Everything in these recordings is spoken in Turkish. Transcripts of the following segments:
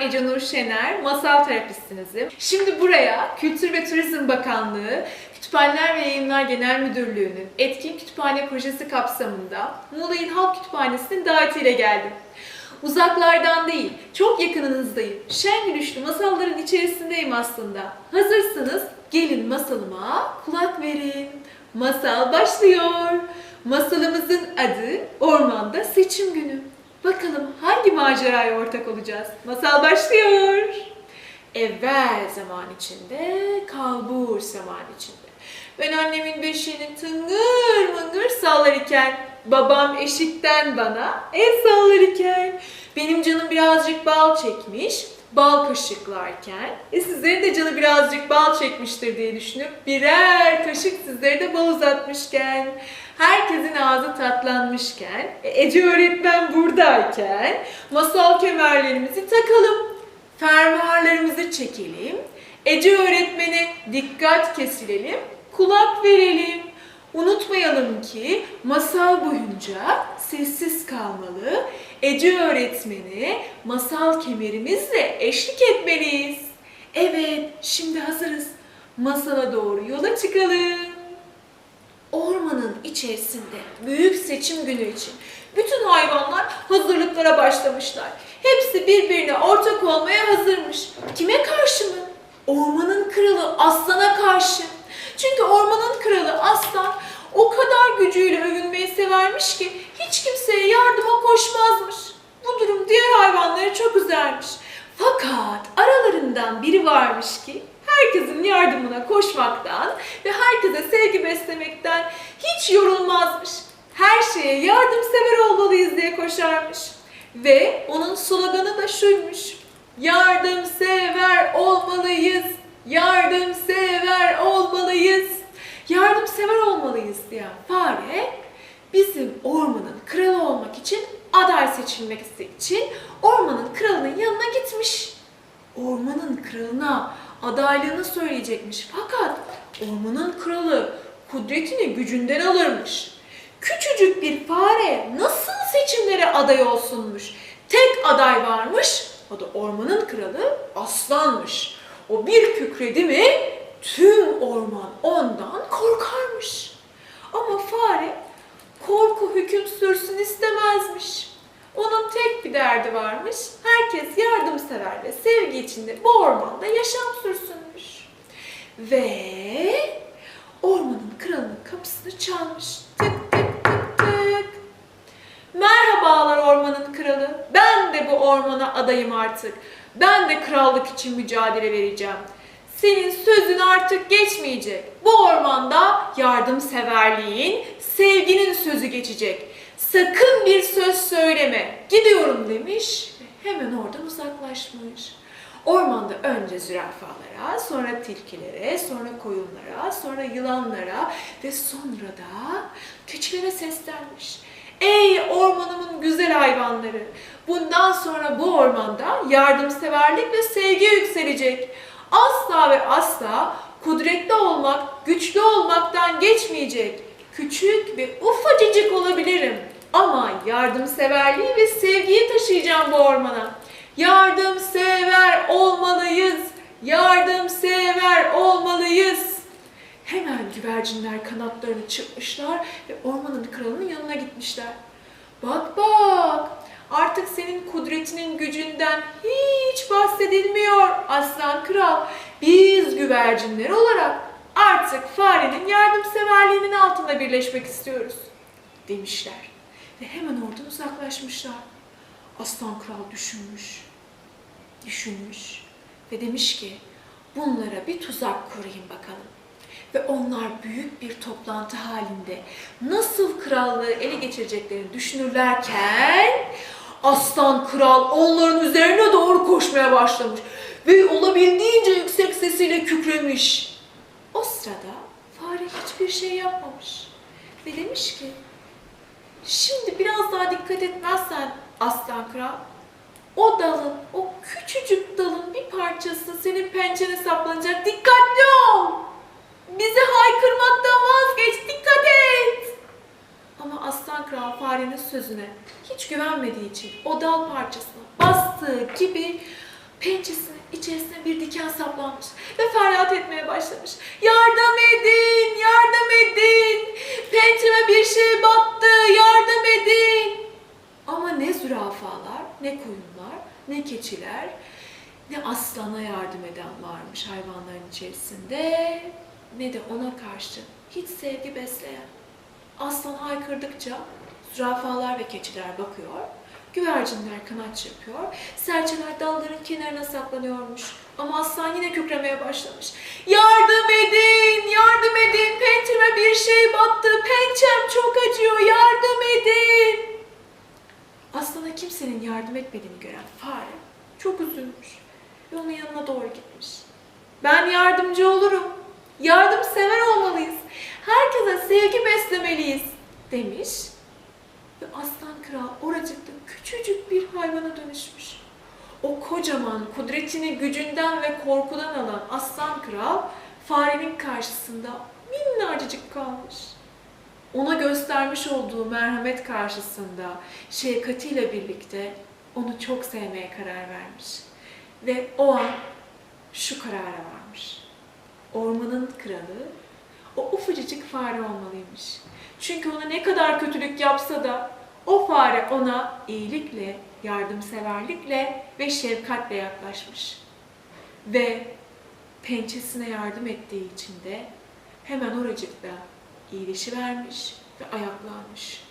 Ben Ece Nur Şener, masal terapistinizim. Şimdi buraya Kültür ve Turizm Bakanlığı, Kütüphaneler ve Yayınlar Genel Müdürlüğü'nün etkin kütüphane projesi kapsamında Muğla İl Halk Kütüphanesi'nin davetiyle geldim. Uzaklardan değil, çok yakınınızdayım. Şen gülüşlü masalların içerisindeyim aslında. Hazırsanız gelin masalıma kulak verin. Masal başlıyor. Masalımızın adı Ormanda Seçim Günü. Bakalım hangi maceraya ortak olacağız? Masal başlıyor. Evvel zaman içinde, kalbur zaman içinde. Ben annemin beşiğini tıngır mıngır sallar iken, babam eşikten bana el sallar iken, benim canım birazcık bal çekmiş, bal kaşıklarken, e sizlerin de canı birazcık bal çekmiştir diye düşünüp birer kaşık sizlere de bal uzatmışken, herkesin ağzı tatlanmışken, e, Ece öğretmen buradayken, masal kemerlerimizi takalım, fermuarlarımızı çekelim, Ece öğretmene dikkat kesilelim, kulak verelim. Unutmayalım ki masal boyunca sessiz kalmalı, Ece öğretmeni masal kemerimizle eşlik etmeliyiz. Evet, şimdi hazırız. Masala doğru yola çıkalım. Ormanın içerisinde büyük seçim günü için bütün hayvanlar hazırlıklara başlamışlar. Hepsi birbirine ortak olmaya hazırmış. Kime karşı mı? Ormanın kralı aslana karşı. Çünkü ormanın kralı aslan o kadar gücüyle övünmeyi severmiş ki hiç kimseye yardıma koşmazmış. Bu durum diğer hayvanları çok üzermiş. Fakat aralarından biri varmış ki herkesin yardımına koşmaktan ve herkese sevgi beslemekten hiç yorulmazmış. Her şeye yardımsever olmalıyız diye koşarmış. Ve onun sloganı da şuymuş. Yardımsever olmalıyız. Yardımsever olmalıyız diyen fare bizim ormanın kralı olmak için aday seçilmek için ormanın kralının yanına gitmiş. Ormanın kralına adaylığını söyleyecekmiş. Fakat ormanın kralı kudretini gücünden alırmış. Küçücük bir fare nasıl seçimlere aday olsunmuş? Tek aday varmış, o da ormanın kralı aslanmış. O bir kükredi mi tüm orman ondan korkarmış. Ama fare korku hüküm sürsün istemezmiş. Onun tek bir derdi varmış. Herkes yardımsever ve sevgi içinde bu ormanda yaşam sürsünmüş. Ve ormanın kralının kapısını çalmış. Tık tık tık tık. Merhabalar ormanın kralı. Ben de bu ormana adayım artık. Ben de krallık için mücadele vereceğim. Senin sözün artık geçmeyecek. Bu ormanda yardımseverliğin, sevginin sözü geçecek. Sakın bir söz söyleme. Gidiyorum demiş ve hemen oradan uzaklaşmış. Ormanda önce zürafalara, sonra tilkilere, sonra koyunlara, sonra yılanlara ve sonra da keçilere seslenmiş. Ey ormanımın güzel hayvanları! Bundan sonra bu ormanda yardımseverlik ve sevgi yükselecek. Asla ve asla kudretli olmak, güçlü olmaktan geçmeyecek. Küçük ve ufacıcık olabilirim. Ama yardımseverliği ve sevgiyi taşıyacağım bu ormana. Yardımsever olmalıyız. Yardımsever olmalıyız. Hemen güvercinler kanatlarını çırpmışlar ve ormanın kralının yanına gitmişler. Bak bak, artık senin kudretinin gücünden hiç bahsedilmiyor aslan kral. Biz güvercinler olarak artık farenin yardımseverliğinin altında birleşmek istiyoruz demişler. Ve hemen oradan uzaklaşmışlar. Aslan kral düşünmüş, düşünmüş ve demiş ki bunlara bir tuzak kurayım bakalım. Ve onlar büyük bir toplantı halinde nasıl krallığı ele geçireceklerini düşünürlerken aslan kral onların üzerine doğru koşmaya başlamış ve olabildiğince yüksek sesiyle kükremiş. O sırada fare hiçbir şey yapmamış ve demiş ki Şimdi biraz daha dikkat etmezsen aslan kral, o dalın, o küçücük dalın bir parçası senin pençene saplanacak. Dikkatli ol! Bizi haykırmaktan vazgeç, dikkat et! Ama kral farenin sözüne hiç güvenmediği için o dal parçasına bastığı gibi Pençesinin içerisine bir diken saplanmış ve feryat etmeye başlamış. Yardım edin, yardım edin. Pençeme bir şey battı, yardım edin. Ama ne zürafalar, ne koyunlar, ne keçiler, ne aslana yardım eden varmış hayvanların içerisinde, ne de ona karşı hiç sevgi besleyen. Aslan haykırdıkça zürafalar ve keçiler bakıyor, güvercinler kanat çırpıyor, serçeler dalların kenarına saklanıyormuş. Ama aslan yine kükremeye başlamış. Yardım edin, yardım edin, pençeme bir şey battı, pençem çok acıyor, yardım edin. Aslana kimsenin yardım etmediğini gören fare çok üzülmüş ve onun yanına doğru gitmiş. Ben yardımcı olurum. Yardımsever olmalıyız. Herkese sevgi beslemeliyiz demiş. Ve aslan kral oracıkta küçücük bir hayvana dönüşmüş. O kocaman kudretini gücünden ve korkudan alan aslan kral farenin karşısında minnacık kalmış ona göstermiş olduğu merhamet karşısında şefkatiyle birlikte onu çok sevmeye karar vermiş. Ve o an şu karara varmış. Ormanın kralı o ufacıcık fare olmalıymış. Çünkü ona ne kadar kötülük yapsa da o fare ona iyilikle, yardımseverlikle ve şefkatle yaklaşmış. Ve pençesine yardım ettiği için de hemen oracıkta iyileşivermiş ve ayaklanmış.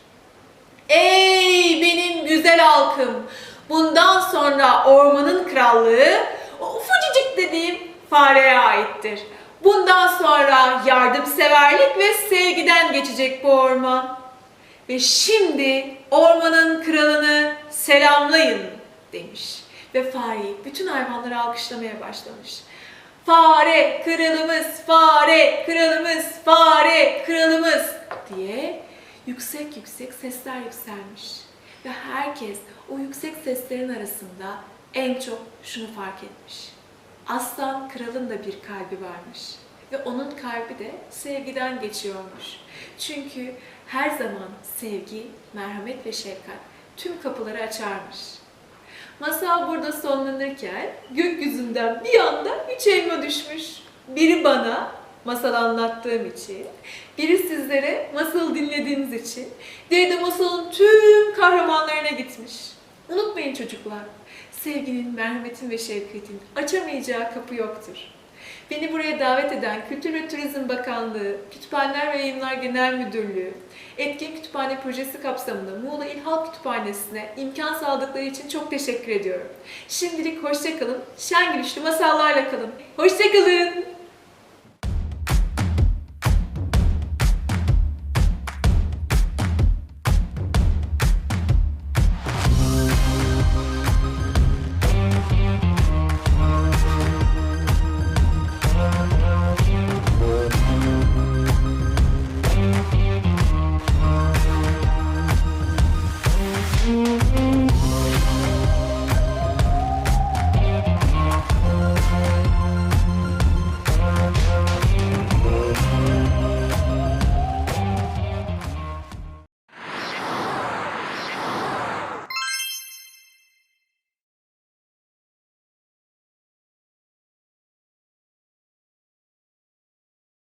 Ey benim güzel halkım! Bundan sonra ormanın krallığı o ufacıcık dediğim fareye aittir. Bundan sonra yardımseverlik ve sevgiden geçecek bu orman. Ve şimdi ormanın kralını selamlayın demiş. Ve fareyi bütün hayvanları alkışlamaya başlamış. Fare kralımız, fare kralımız, fare kralımız diye yüksek yüksek sesler yükselmiş. Ve herkes o yüksek seslerin arasında en çok şunu fark etmiş. Aslan kralın da bir kalbi varmış. Ve onun kalbi de sevgiden geçiyormuş. Çünkü her zaman sevgi, merhamet ve şefkat tüm kapıları açarmış. Masal burada sonlanırken gökyüzünden bir anda üç elma düşmüş. Biri bana masal anlattığım için, biri sizlere masal dinlediğiniz için, diğeri de masalın tüm kahramanlarına gitmiş. Unutmayın çocuklar, sevginin, merhametin ve şefkatin açamayacağı kapı yoktur. Beni buraya davet eden Kültür ve Turizm Bakanlığı, Kütüphaneler ve Yayınlar Genel Müdürlüğü, Etkin Kütüphane Projesi kapsamında Muğla İl Halk Kütüphanesi'ne imkan sağladıkları için çok teşekkür ediyorum. Şimdilik hoşçakalın, şen gülüşlü masallarla kalın. Hoşçakalın.